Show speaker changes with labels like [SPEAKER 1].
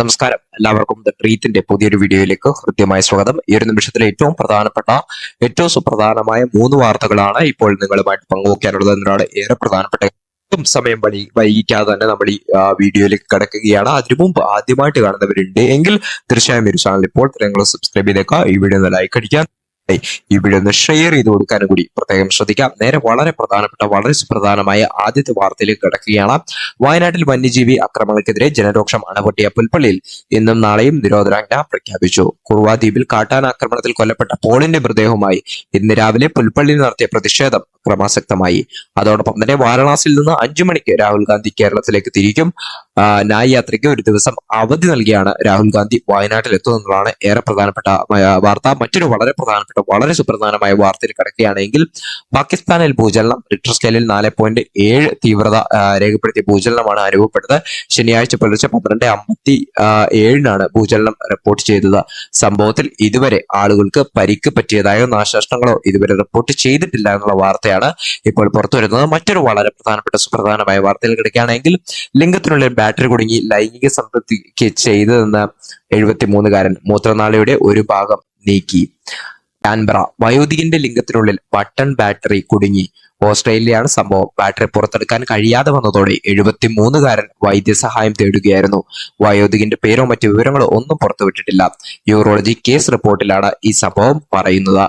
[SPEAKER 1] നമസ്കാരം. എല്ലാവർക്കും ദ ട്രീത്തിന്റെ പുതിയൊരു വീഡിയോയിലേക്ക് ഹൃദ്യമായ സ്വാഗതം. ഈ ഒരു നിമിഷത്തിലെ ഏറ്റവും പ്രധാനപ്പെട്ട ഏറ്റവും സുപ്രധാനമായ മൂന്ന് വാർത്തകളാണ് ഇപ്പോൾ നിങ്ങളുമായിട്ട് പങ്കുവയ്ക്കാനുള്ളത് എന്നതാണ് ഏറെ പ്രധാനപ്പെട്ട. ഒട്ടും സമയം വഴി വൈകിക്കാതെ തന്നെ നമ്മൾ ഈ വീഡിയോയിലേക്ക് കിടക്കുകയാണ്. അതിനു മുമ്പ് ആദ്യമായിട്ട് കാണുന്നവരുണ്ട് എങ്കിൽ തീർച്ചയായും ഒരു ചാനൽ ഇപ്പോൾ നിങ്ങൾ സബ്സ്ക്രൈബ് ചെയ്തേക്കുക. ഈ വീഡിയോ ഒന്ന് ലൈക്ക് അടിക്കാൻ ഈ വീഡിയോ ഒന്ന് ഷെയർ ചെയ്ത് കൊടുക്കാനും കൂടി പ്രത്യേകം ശ്രദ്ധിക്കാം. നേരെ വളരെ പ്രധാനപ്പെട്ട വളരെ സുപ്രധാനമായ ആദ്യത്തെ വാർത്തയിലേക്ക് കിടക്കുകയാണ്. വയനാട്ടിൽ വന്യജീവി അക്രമങ്ങൾക്കെതിരെ ജനരോക്ഷം അണപൊട്ടിയ പുൽപ്പള്ളിയിൽ ഇന്നും നാളെയും നിരോധനാജ്ഞ പ്രഖ്യാപിച്ചു. കുറുവാ ദ്വീപിൽ കാട്ടാന ആക്രമണത്തിൽ കൊല്ലപ്പെട്ട പോളിന്റെ മൃതദേഹവുമായി ഇന്ന് രാവിലെ പുൽപ്പള്ളിയിൽ നടത്തിയ പ്രതിഷേധം ക്രമാസക്തമായി. അതോടൊപ്പം തന്നെ വാരണാസിയിൽ നിന്ന് അഞ്ചു മണിക്ക് രാഹുൽ ഗാന്ധി കേരളത്തിലേക്ക് തിരിക്കും. ആ, നായ് യാത്രയ്ക്ക് ഒരു ദിവസം അവധി നൽകിയാണ് രാഹുൽ ഗാന്ധി വയനാട്ടിൽ എത്തുന്നതാണ് ഏറെ പ്രധാനപ്പെട്ട വാർത്ത. മറ്റൊരു വളരെ പ്രധാനപ്പെട്ട വളരെ സുപ്രധാനമായ വാർത്തയിൽ കിടക്കുകയാണെങ്കിൽ പാകിസ്ഥാനിൽ ഭൂചലനം റിക്ടർ സ്കെയിലിൽ നാല് പോയിന്റ് ഏഴ് തീവ്രത രേഖപ്പെടുത്തിയ ഭൂചലനമാണ് അനുഭവപ്പെട്ടത് ശനിയാഴ്ച പുലർച്ചെ പന്ത്രണ്ട് അമ്പത്തി ഏഴിനാണ് ഭൂചലനം റിപ്പോർട്ട് ചെയ്തത്. സംഭവത്തിൽ ഇതുവരെ ആളുകൾക്ക് പരിക്ക് പറ്റിയതായോ നാശനഷ്ടങ്ങളോ ഇതുവരെ റിപ്പോർട്ട് ചെയ്തിട്ടില്ല എന്നുള്ള വാർത്തയാണ് ഇപ്പോൾ പുറത്തു വരുന്നത് മറ്റൊരു വളരെ പ്രധാനപ്പെട്ട സുപ്രധാനമായ വാർത്തയിൽ കിടക്കുകയാണെങ്കിൽ ലിംഗത്തിനുള്ളിൽ ബാറ്ററി കുടുങ്ങി ലൈംഗിക സംതൃപ്തിക്ക് ചെയ്തതെന്ന് എഴുപത്തിമൂന്നുകാരൻ മൂത്രനാളിയുടെ ഒരു ഭാഗം നീക്കി. കാൻബ്ര വയോധികന്റെ ലിംഗത്തിനുള്ളിൽ ബട്ടൺ ബാറ്ററി കുടുങ്ങി. ഓസ്ട്രേലിയയാണ് സംഭവം. ബാറ്ററി പുറത്തെടുക്കാൻ കഴിയാതെ വന്നതോടെ എഴുപത്തിമൂന്നുകാരൻ വൈദ്യസഹായം തേടുകയായിരുന്നു. വയോധികന്റെ പേരോ മറ്റു വിവരങ്ങളോ ഒന്നും പുറത്തുവിട്ടിട്ടില്ല. യൂറോളജി കേസ് റിപ്പോർട്ടിലാണ് ഈ സംഭവം പറയുന്നത്.